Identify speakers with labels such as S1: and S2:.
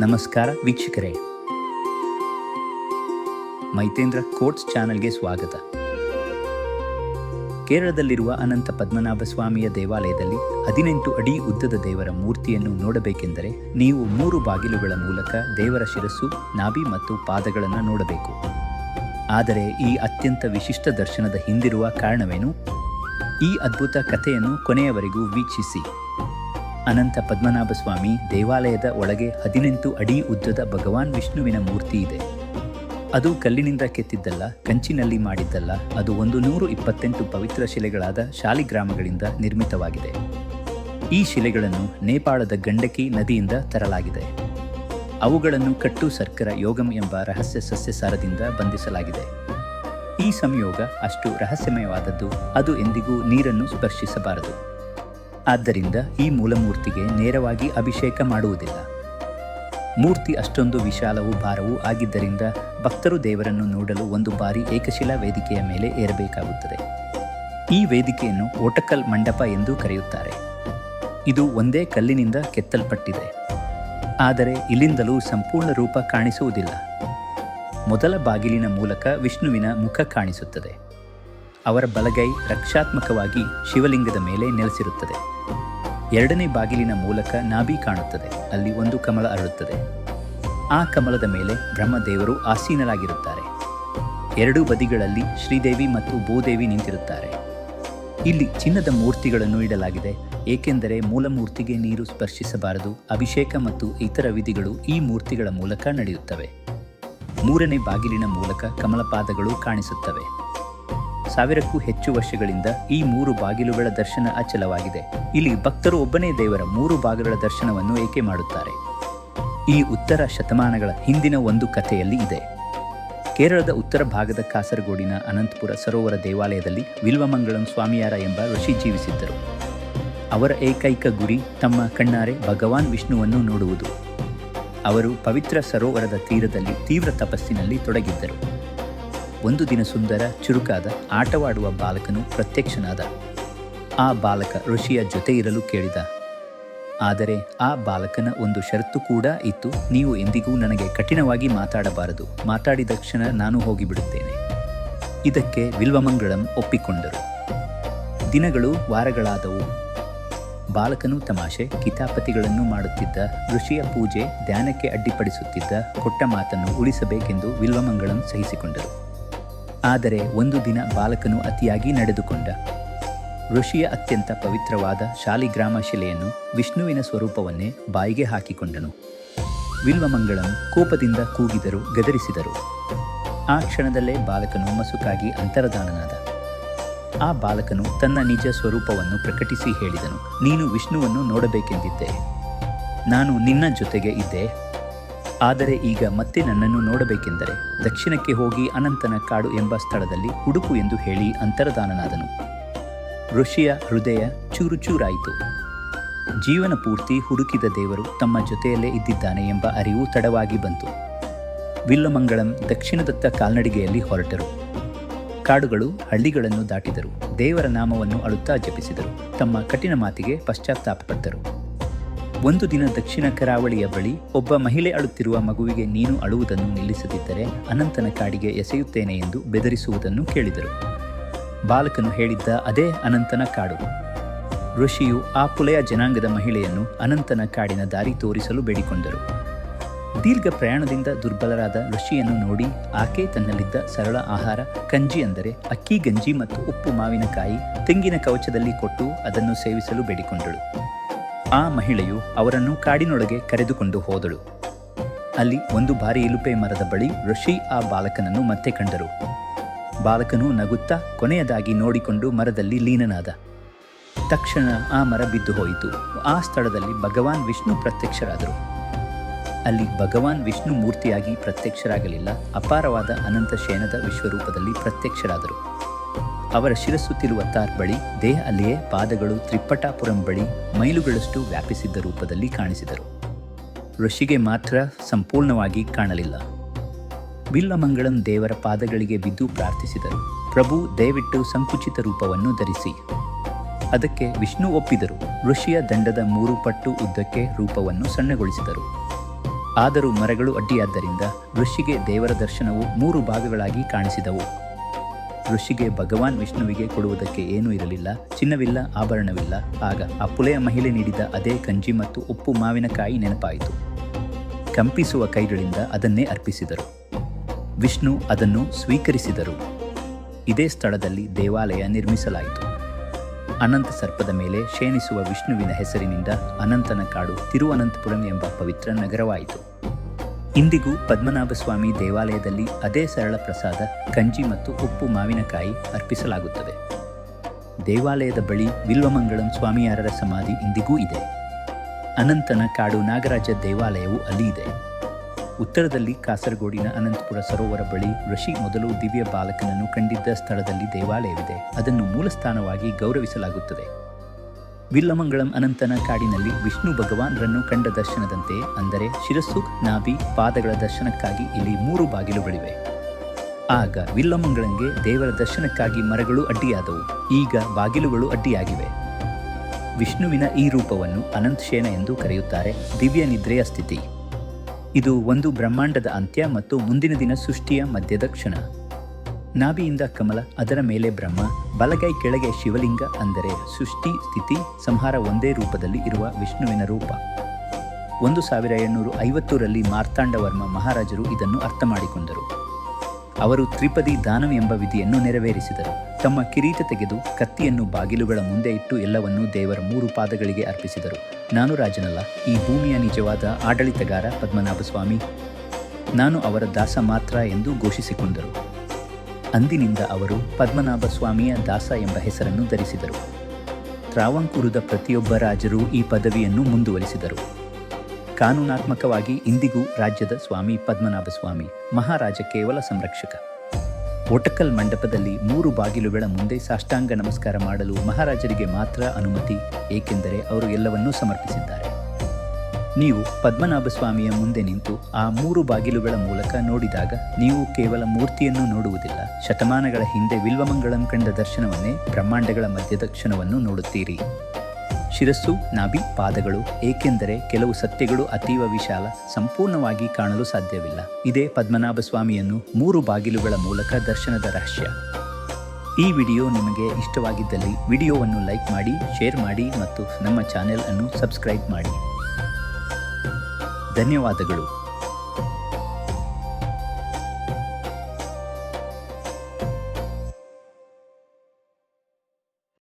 S1: ನಮಸ್ಕಾರ ವೀಕ್ಷಕರೇ. ಮೈತೇಂದ್ರ ಕೋಟ್ಸ್ ಚಾನೆಲ್ಗೆ ಸ್ವಾಗತ. ಕೇರಳದಲ್ಲಿರುವ ಅನಂತ ಪದ್ಮನಾಭ ಸ್ವಾಮಿಯ ದೇವಾಲಯದಲ್ಲಿ ಹದಿನೆಂಟು ಅಡಿ ಉದ್ದದ ದೇವರ ಮೂರ್ತಿಯನ್ನು ನೋಡಬೇಕೆಂದರೆ ನೀವು ಮೂರು ಬಾಗಿಲುಗಳ ಮೂಲಕ ದೇವರ ಶಿರಸ್ಸು, ನಾಭಿ ಮತ್ತು ಪಾದಗಳನ್ನು ನೋಡಬೇಕು. ಆದರೆ ಈ ಅತ್ಯಂತ ವಿಶಿಷ್ಟ ದರ್ಶನದ ಹಿಂದಿರುವ ಕಾರಣವೇನು? ಈ ಅದ್ಭುತ ಕಥೆಯನ್ನು ಕೊನೆಯವರೆಗೂ ವೀಕ್ಷಿಸಿ. ಅನಂತ ಪದ್ಮನಾಭ ಸ್ವಾಮಿ ದೇವಾಲಯದ ಒಳಗೆ ಹದಿನೆಂಟು ಅಡಿ ಉದ್ದದ ಭಗವಾನ್ ವಿಷ್ಣುವಿನ ಮೂರ್ತಿ ಇದೆ. ಅದು ಕಲ್ಲಿನಿಂದ ಕೆತ್ತಿದ್ದಲ್ಲ, ಕಂಚಿನಲ್ಲಿ ಮಾಡಿದ್ದಲ್ಲ, ಅದು ಒಂದು ನೂರು ಇಪ್ಪತ್ತೆಂಟು ಪವಿತ್ರ ಶಿಲೆಗಳಾದ ಶಾಲಿಗ್ರಾಮಗಳಿಂದ ನಿರ್ಮಿತವಾಗಿದೆ. ಈ ಶಿಲೆಗಳನ್ನು ನೇಪಾಳದ ಗಂಡಕಿ ನದಿಯಿಂದ ತರಲಾಗಿದೆ. ಅವುಗಳನ್ನು ಕಟ್ಟು ಸರ್ಕರ ಯೋಗಂ ಎಂಬ ರಹಸ್ಯ ಸಸ್ಯಸಾರದಿಂದ ಬಂಧಿಸಲಾಗಿದೆ. ಈ ಸಂಯೋಗ ಅಷ್ಟು ರಹಸ್ಯಮಯವಾದದ್ದು, ಅದು ಎಂದಿಗೂ ನೀರನ್ನು ಸ್ಪರ್ಶಿಸಬಾರದು. ಆದ್ದರಿಂದ ಈ ಮೂಲಮೂರ್ತಿಗೆ ನೇರವಾಗಿ ಅಭಿಷೇಕ ಮಾಡುವುದಿಲ್ಲ. ಮೂರ್ತಿ ಅಷ್ಟೊಂದು ವಿಶಾಲವೂ ಭಾರವೂ ಆಗಿದ್ದರಿಂದ ಭಕ್ತರು ದೇವರನ್ನು ನೋಡಲು ಒಂದು ಬಾರಿ ಏಕಶಿಲಾ ವೇದಿಕೆಯ ಮೇಲೆ ಏರಬೇಕಾಗುತ್ತದೆ. ಈ ವೇದಿಕೆಯನ್ನು ಓಟಕಲ್ ಮಂಟಪ ಎಂದು ಕರೆಯುತ್ತಾರೆ. ಇದು ಒಂದೇ ಕಲ್ಲಿನಿಂದ ಕೆತ್ತಲ್ಪಟ್ಟಿದೆ. ಆದರೆ ಇಲ್ಲಿಂದಲೂ ಸಂಪೂರ್ಣ ರೂಪ ಕಾಣಿಸುವುದಿಲ್ಲ. ಮೊದಲ ಬಾಗಿಲಿನ ಮೂಲಕ ವಿಷ್ಣುವಿನ ಮುಖ ಕಾಣಿಸುತ್ತದೆ. ಅವರ ಬಲಗೈ ರಕ್ಷಾತ್ಮಕವಾಗಿ ಶಿವಲಿಂಗದ ಮೇಲೆ ನೆಲೆಸಿರುತ್ತದೆ. ಎರಡನೇ ಬಾಗಿಲಿನ ಮೂಲಕ ನಾಭಿ ಕಾಣುತ್ತದೆ. ಅಲ್ಲಿ ಒಂದು ಕಮಲ ಅರಳುತ್ತದೆ. ಆ ಕಮಲದ ಮೇಲೆ ಬ್ರಹ್ಮದೇವರು ಆಸೀನರಾಗಿರುತ್ತಾರೆ. ಎರಡೂ ಬದಿಗಳಲ್ಲಿ ಶ್ರೀದೇವಿ ಮತ್ತು ಭೂದೇವಿ ನಿಂತಿರುತ್ತಾರೆ. ಇಲ್ಲಿ ಚಿನ್ನದ ಮೂರ್ತಿಗಳನ್ನು ಇಡಲಾಗಿದೆ. ಏಕೆಂದರೆ ಮೂಲ ಮೂರ್ತಿಗೆ ನೀರು ಸ್ಪರ್ಶಿಸಬಾರದು. ಅಭಿಷೇಕ ಮತ್ತು ಇತರ ವಿಧಿಗಳು ಈ ಮೂರ್ತಿಗಳ ಮೂಲಕ ನಡೆಯುತ್ತವೆ. ಮೂರನೇ ಬಾಗಿಲಿನ ಮೂಲಕ ಕಮಲಪಾದಗಳು ಕಾಣಿಸುತ್ತವೆ. ಸಾವಿರಕ್ಕೂ ಹೆಚ್ಚು ವರ್ಷಗಳಿಂದ ಈ ಮೂರು ಬಾಗಿಲುಗಳ ದರ್ಶನ ಅಚಲವಾಗಿದೆ. ಇಲ್ಲಿ ಭಕ್ತರು ಒಬ್ಬನೇ ದೇವರ ಮೂರು ಭಾಗಗಳ ದರ್ಶನವನ್ನು ಏಕೆ ಮಾಡುತ್ತಾರೆ? ಈ ಉತ್ತರ ಶತಮಾನಗಳ ಹಿಂದಿನ ಒಂದು ಕಥೆಯಲ್ಲಿ ಇದೆ. ಕೇರಳದ ಉತ್ತರ ಭಾಗದ ಕಾಸರಗೋಡಿನ ಅನಂತಪುರ ಸರೋವರ ದೇವಾಲಯದಲ್ಲಿ ವಿಲ್ವಮಂಗಳಂ ಸ್ವಾಮಿಯಾರ ಎಂಬ ಋಷಿ ಜೀವಿಸಿದ್ದರು. ಅವರ ಏಕೈಕ ಗುರಿ ತಮ್ಮ ಕಣ್ಣಾರೆ ಭಗವಾನ್ ವಿಷ್ಣುವನ್ನು ನೋಡುವುದು. ಅವರು ಪವಿತ್ರ ಸರೋವರದ ತೀರದಲ್ಲಿ ತೀವ್ರ ತಪಸ್ಸಿನಲ್ಲಿ ತೊಡಗಿದ್ದರು. ಒಂದು ದಿನ ಸುಂದರ, ಚುರುಕಾದ, ಆಟವಾಡುವ ಬಾಲಕನು ಪ್ರತ್ಯಕ್ಷನಾದ. ಆ ಬಾಲಕ ಋಷಿಯ ಜೊತೆ ಇರಲು ಕೇಳಿದ. ಆದರೆ ಆ ಬಾಲಕನ ಒಂದು ಷರತ್ತು ಕೂಡ ಇತ್ತು, ನೀವು ಎಂದಿಗೂ ನನಗೆ ಕಠಿಣವಾಗಿ ಮಾತಾಡಬಾರದು. ಮಾತಾಡಿದ ಕ್ಷಣ ನಾನು ಹೋಗಿಬಿಡುತ್ತೇನೆ. ಇದಕ್ಕೆ ವಿಲ್ವಮಂಗಳಂ ಒಪ್ಪಿಕೊಂಡರು. ದಿನಗಳು ವಾರಗಳಾದವು. ಬಾಲಕನು ತಮಾಷೆ, ಕಿತಾಪತಿಗಳನ್ನು ಮಾಡುತ್ತಿದ್ದ, ಋಷಿಯ ಪೂಜೆ, ಧ್ಯಾನಕ್ಕೆ ಅಡ್ಡಿಪಡಿಸುತ್ತಿದ್ದ, ಕೊಟ್ಟ ಮಾತನ್ನು ಉಳಿಸಬೇಕೆಂದು ವಿಲ್ವಮಂಗಳಂ ಸಹಿಸಿಕೊಂಡರು. ಆದರೆ ಒಂದು ದಿನ ಬಾಲಕನು ಅತಿಯಾಗಿ ನಡೆದುಕೊಂಡ. ಋಷಿಯ ಅತ್ಯಂತ ಪವಿತ್ರವಾದ ಶಾಲಿಗ್ರಾಮ ಶಿಲೆಯನ್ನು ವಿಷ್ಣುವಿನ ಸ್ವರೂಪವನ್ನೇ ಬಾಯಿಗೆ ಹಾಕಿಕೊಂಡನು. ವಿಲ್ವಮಂಗಳಂ ಕೋಪದಿಂದ ಕೂಗಿದರು ಗದರಿಸಿದರು. ಆ ಕ್ಷಣದಲ್ಲೇ ಬಾಲಕನು ಮಸುಕಾಗಿ ಅಂತರದಾನನಾದ. ಆ ಬಾಲಕನು ತನ್ನ ನಿಜ ಸ್ವರೂಪವನ್ನು ಪ್ರಕಟಿಸಿ ಹೇಳಿದನು. ನೀನು ವಿಷ್ಣುವನ್ನು ನೋಡಬೇಕೆಂದಿದ್ದೆ. ನಾನು ನಿನ್ನ ಜೊತೆಗೆ ಇದ್ದೆ. ಆದರೆ ಈಗ ಮತ್ತೆ ನನ್ನನ್ನು ನೋಡಬೇಕೆಂದರೆ ದಕ್ಷಿಣಕ್ಕೆ ಹೋಗಿ ಅನಂತನ ಕಾಡು ಎಂಬ ಸ್ಥಳದಲ್ಲಿ ಹುಡುಕು ಎಂದು ಹೇಳಿ ಅಂತರದಾನನಾದನು. ಋಷಿಯ ಹೃದಯ ಚೂರು ಚೂರಾಯಿತು ಜೀವನ ಪೂರ್ತಿ ಹುಡುಕಿದ ದೇವರು ತಮ್ಮ ಜೊತೆಯಲ್ಲೇ ಇದ್ದಿದ್ದಾನೆ ಎಂಬ ಅರಿವು ತಡವಾಗಿ ಬಂತು. ವಿಲ್ಲಮಂಗಳಂ ದಕ್ಷಿಣದತ್ತ ಕಾಲ್ನಡಿಗೆಯಲ್ಲಿ ಹೊರಟರು. ಕಾಡುಗಳು ಹಳ್ಳಿಗಳನ್ನು ದಾಟಿದರು. ದೇವರ ನಾಮವನ್ನು ಅಳುತ್ತಾ ಜಪಿಸಿದರು. ತಮ್ಮ ಕಠಿಣ ಮಾತಿಗೆ ಪಶ್ಚಾತ್ತಾಪಪಟ್ಟರು. ಒಂದು ದಿನ ದಕ್ಷಿಣ ಕರಾವಳಿಯ ಬಳಿ ಒಬ್ಬ ಮಹಿಳೆ ಅಳುತ್ತಿರುವ ಮಗುವಿಗೆ ನೀನು ಅಳುವುದನ್ನು ನಿಲ್ಲಿಸದಿದ್ದರೆ ಅನಂತನ ಕಾಡಿಗೆ ಎಸೆಯುತ್ತೇನೆ ಎಂದು ಬೆದರಿಸುವುದನ್ನು ಕೇಳಿದರು. ಬಾಲಕನು ಹೇಳಿದ್ದ ಅದೇ ಅನಂತನ ಕಾಡು. ಋಷಿಯು ಆ ಪುಲೆಯ ಜನಾಂಗದ ಮಹಿಳೆಯನ್ನು ಅನಂತನ ಕಾಡಿನ ದಾರಿ ತೋರಿಸಲು ಬೇಡಿಕೊಂಡರು. ದೀರ್ಘ ಪ್ರಯಾಣದಿಂದ ದುರ್ಬಲರಾದ ಋಷಿಯನ್ನು ನೋಡಿ ಆಕೆ ತನ್ನಲ್ಲಿದ್ದ ಸರಳ ಆಹಾರ, ಕಂಜಿ ಅಂದರೆ ಅಕ್ಕಿ, ಗಂಜಿ ಮತ್ತು ಉಪ್ಪು ಮಾವಿನಕಾಯಿ ತೆಂಗಿನ ಕವಚದಲ್ಲಿ ಕೊಟ್ಟು ಅದನ್ನು ಸೇವಿಸಲು ಬೇಡಿಕೊಂಡಳು. ಆ ಮಹಿಳೆಯು ಅವರನ್ನು ಕಾಡಿನೊಳಗೆ ಕರೆದುಕೊಂಡು ಹೋದಳು. ಅಲ್ಲಿ ಒಂದು ಬಾರಿ ಇಲುಪೆ ಮರದ ಬಳಿ ಋಷಿ ಆ ಬಾಲಕನನ್ನು ಮತ್ತೆ ಕಂಡರು. ಬಾಲಕನು ನಗುತ್ತಾ ಕೊನೆಯದಾಗಿ ನೋಡಿಕೊಂಡು ಮರದಲ್ಲಿ ಲೀನನಾದ. ತಕ್ಷಣ ಆ ಮರ ಬಿದ್ದು ಹೋಯಿತು. ಆ ಸ್ಥಳದಲ್ಲಿ ಭಗವಾನ್ ವಿಷ್ಣು ಪ್ರತ್ಯಕ್ಷರಾದರು. ಅಲ್ಲಿ ಭಗವಾನ್ ವಿಷ್ಣು ಮೂರ್ತಿಯಾಗಿ ಪ್ರತ್ಯಕ್ಷರಾಗಲಿಲ್ಲ. ಅಪಾರವಾದ ಅನಂತ ಶೇನದ ವಿಶ್ವರೂಪದಲ್ಲಿ ಪ್ರತ್ಯಕ್ಷರಾದರು. ಅವರ ಶಿರಸುತ್ತಿರುವ ತಾರ್ ಬಳಿ, ದೇಹ ಅಲ್ಲಿಯೇ ಪಾದಗಳು ತ್ರಿಪ್ಪಟಾಪುರಂ ಬಳಿ ಮೈಲುಗಳಷ್ಟು ವ್ಯಾಪಿಸಿದ್ದ ರೂಪದಲ್ಲಿ ಕಾಣಿಸಿದರು. ಋಷಿಗೆ ಮಾತ್ರ ಸಂಪೂರ್ಣವಾಗಿ ಕಾಣಲಿಲ್ಲ. ಬಿಲ್ಲಮಂಗಳಂ ದೇವರ ಪಾದಗಳಿಗೆ ಬಿದ್ದು ಪ್ರಾರ್ಥಿಸಿದರು. ಪ್ರಭು ದಯವಿಟ್ಟು ಸಂಕುಚಿತ ರೂಪವನ್ನು ಧರಿಸಿ. ಅದಕ್ಕೆ ವಿಷ್ಣು ಒಪ್ಪಿದರು. ಋಷಿಯ ದಂಡದ ಮೂರು ಪಟ್ಟು ಉದ್ದಕ್ಕೆ ರೂಪವನ್ನು ಸಣ್ಣಗೊಳಿಸಿದರು. ಆದರೂ ಮರಗಳು ಅಡ್ಡಿಯಾದ್ದರಿಂದ ಋಷಿಗೆ ದೇವರ ದರ್ಶನವು ಮೂರು ಭಾಗಗಳಾಗಿ ಕಾಣಿಸಿದವು. ಋಷಿಗೆ ಭಗವಾನ್ ವಿಷ್ಣುವಿಗೆ ಕೊಡುವುದಕ್ಕೆ ಏನೂ ಇರಲಿಲ್ಲ, ಚಿನ್ನವಿಲ್ಲ, ಆಭರಣವಿಲ್ಲ. ಆಗ ಆ ಪುಲೆಯ ಮಹಿಳೆ ನೀಡಿದ ಅದೇ ಕಂಜಿ ಮತ್ತು ಉಪ್ಪು ಮಾವಿನಕಾಯಿ ನೆನಪಾಯಿತು. ಕಂಪಿಸುವ ಕೈಗಳಿಂದ ಅದನ್ನೇ ಅರ್ಪಿಸಿದರು. ವಿಷ್ಣು ಅದನ್ನು ಸ್ವೀಕರಿಸಿದರು. ಇದೇ ಸ್ಥಳದಲ್ಲಿ ದೇವಾಲಯ ನಿರ್ಮಿಸಲಾಯಿತು. ಅನಂತ ಸರ್ಪದ ಮೇಲೆ ಶೇಣಿಸುವ ವಿಷ್ಣುವಿನ ಹೆಸರಿನಿಂದ ಅನಂತನ ಕಾಡು ತಿರುವನಂತಪುರಂ ಎಂಬ ಪವಿತ್ರ ನಗರವಾಯಿತು. ಇಂದಿಗೂ ಪದ್ಮನಾಭ ಸ್ವಾಮಿ ದೇವಾಲಯದಲ್ಲಿ ಅದೇ ಸರಳ ಪ್ರಸಾದ ಕಂಜಿ ಮತ್ತು ಉಪ್ಪು ಮಾವಿನಕಾಯಿ ಅರ್ಪಿಸಲಾಗುತ್ತದೆ. ದೇವಾಲಯದ ಬಳಿ ವಿಲ್ವಮಂಗಳಂ ಸ್ವಾಮಿಯಾರರ ಸಮಾಧಿ ಇಂದಿಗೂ ಇದೆ. ಅನಂತನ ಕಾಡು ನಾಗರಾಜ ದೇವಾಲಯವು ಅಲ್ಲಿ ಇದೆ. ಉತ್ತರದಲ್ಲಿ ಕಾಸರಗೋಡಿನ ಅನಂತಪುರ ಸರೋವರ ಬಳಿ ಋಷಿ ಮೊದಲು ದಿವ್ಯ ಬಾಲಕನನ್ನು ಕಂಡಿದ್ದ ಸ್ಥಳದಲ್ಲಿ ದೇವಾಲಯವಿದೆ. ಅದನ್ನು ಮೂಲಸ್ಥಾನವಾಗಿ ಗೌರವಿಸಲಾಗುತ್ತದೆ. ವಿಲ್ಲಮಂಗಳಂ ಅನಂತನ ಕಾಡಿನಲ್ಲಿ ವಿಷ್ಣು ಭಗವಾನ್ರನ್ನು ಕಂಡ ದರ್ಶನದಂತೆ ಅಂದರೆ ಶಿರಸ್ಸು, ನಾಭಿ, ಪಾದಗಳ ದರ್ಶನಕ್ಕಾಗಿ ಇಲ್ಲಿ ಮೂರು ಬಾಗಿಲುಗಳಿವೆ. ಆಗ ವಿಲ್ಲಮಂಗಳಂಗೆ ದೇವರ ದರ್ಶನಕ್ಕಾಗಿ ಮರಗಳು ಅಡ್ಡಿಯಾದವು. ಈಗ ಬಾಗಿಲುಗಳು ಅಡ್ಡಿಯಾಗಿವೆ. ವಿಷ್ಣುವಿನ ಈ ರೂಪವನ್ನು ಅನಂತಶೇನ ಎಂದು ಕರೆಯುತ್ತಾರೆ. ದಿವ್ಯ ನಿದ್ರೆಯ ಸ್ಥಿತಿ. ಇದು ಒಂದು ಬ್ರಹ್ಮಾಂಡದ ಅಂತ್ಯ ಮತ್ತು ಮುಂದಿನ ದಿನ ಸೃಷ್ಟಿಯ ಮಧ್ಯದ ಕ್ಷಣ. ನಾಭಿಯಿಂದ ಕಮಲ, ಅದರ ಮೇಲೆ ಬ್ರಹ್ಮ, ಬಲಗೈ ಕೆಳಗೆ ಶಿವಲಿಂಗ ಅಂದರೆ ಸೃಷ್ಟಿ, ಸ್ಥಿತಿ, ಸಂಹಾರ ಒಂದೇ ರೂಪದಲ್ಲಿ ಇರುವ ವಿಷ್ಣುವಿನ ರೂಪ. ಒಂದು ಸಾವಿರ ಏಳ್ನೂರು ಐವತ್ತರಲ್ಲಿ ಮಾರ್ತಾಂಡವರ್ಮ ಮಹಾರಾಜರು ಇದನ್ನು ಅರ್ಥ ಮಾಡಿಕೊಂಡರು. ಅವರು ತ್ರಿಪದಿ ದಾನಂ ಎಂಬ ವಿಧಿಯನ್ನು ನೆರವೇರಿಸಿದರು. ತಮ್ಮ ಕಿರೀಟ ತೆಗೆದು ಕತ್ತಿಯನ್ನು ಬಾಗಿಲುಗಳ ಮುಂದೆ ಇಟ್ಟು ಎಲ್ಲವನ್ನೂ ದೇವರ ಮೂರು ಪಾದಗಳಿಗೆ ಅರ್ಪಿಸಿದರು. ನಾನು ರಾಜನಲ್ಲ, ಈ ಭೂಮಿಯ ನಿಜವಾದ ಆಡಳಿತಗಾರ ಪದ್ಮನಾಭಸ್ವಾಮಿ. ನಾನು ಅವರ ದಾಸ ಮಾತ್ರ ಎಂದು ಘೋಷಿಸಿಕೊಂಡರು. ಅಂದಿನಿಂದ ಅವರು ಪದ್ಮನಾಭ ಸ್ವಾಮಿಯ ದಾಸ ಎಂಬ ಹೆಸರನ್ನು ಧರಿಸಿದರು. ತ್ರಾವಂಕೂರುದ ಪ್ರತಿಯೊಬ್ಬ ರಾಜರು ಈ ಪದವಿಯನ್ನು ಮುಂದುವರಿಸಿದರು. ಕಾನೂನಾತ್ಮಕವಾಗಿ ಇಂದಿಗೂ ರಾಜ್ಯದ ಸ್ವಾಮಿ ಪದ್ಮನಾಭ ಸ್ವಾಮಿ ಮಹಾರಾಜ ಕೇವಲ ಸಂರಕ್ಷಕ. ಒಟಕಲ್ ಮಂಟಪದಲ್ಲಿ ಮೂರು ಬಾಗಿಲುಗಳ ಮುಂದೆ ಸಾಷ್ಟಾಂಗ ನಮಸ್ಕಾರ ಮಾಡಲು ಮಹಾರಾಜರಿಗೆ ಮಾತ್ರ ಅನುಮತಿ, ಏಕೆಂದರೆ ಅವರು ಎಲ್ಲವನ್ನೂ ಸಮರ್ಪಿಸಿದ್ದಾರೆ. ನೀವು ಪದ್ಮನಾಭ ಸ್ವಾಮಿಯ ಮುಂದೆ ನಿಂತು ಆ ಮೂರು ಬಾಗಿಲುಗಳ ಮೂಲಕ ನೋಡಿದಾಗ ನೀವು ಕೇವಲ ಮೂರ್ತಿಯನ್ನು ನೋಡುವುದಿಲ್ಲ. ಶತಮಾನಗಳ ಹಿಂದೆ ವಿಲ್ವಮಂಗಳಂ ಕಂಡ ದರ್ಶನವನ್ನೇ ಬ್ರಹ್ಮಾಂಡಗಳ ಮಧ್ಯದ ಕ್ಷಣವನ್ನು ನೋಡುತ್ತೀರಿ. ಶಿರಸ್ಸು, ನಾಭಿ, ಪಾದಗಳು, ಏಕೆಂದರೆ ಕೆಲವು ಸತ್ಯಗಳು ಅತೀವ ವಿಶಾಲ, ಸಂಪೂರ್ಣವಾಗಿ ಕಾಣಲು ಸಾಧ್ಯವಿಲ್ಲ. ಇದೇ ಪದ್ಮನಾಭ ಸ್ವಾಮಿಯನ್ನು ಮೂರು ಬಾಗಿಲುಗಳ ಮೂಲಕ ದರ್ಶನದ ರಹಸ್ಯ. ಈ ವಿಡಿಯೋ ನಿಮಗೆ ಇಷ್ಟವಾಗಿದ್ದಲ್ಲಿ ವಿಡಿಯೋವನ್ನು ಲೈಕ್ ಮಾಡಿ, ಶೇರ್ ಮಾಡಿ ಮತ್ತು ನಮ್ಮ ಚಾನೆಲ್ ಅನ್ನು ಸಬ್ಸ್ಕ್ರೈಬ್ ಮಾಡಿ. ಧನ್ಯವಾದಗಳು.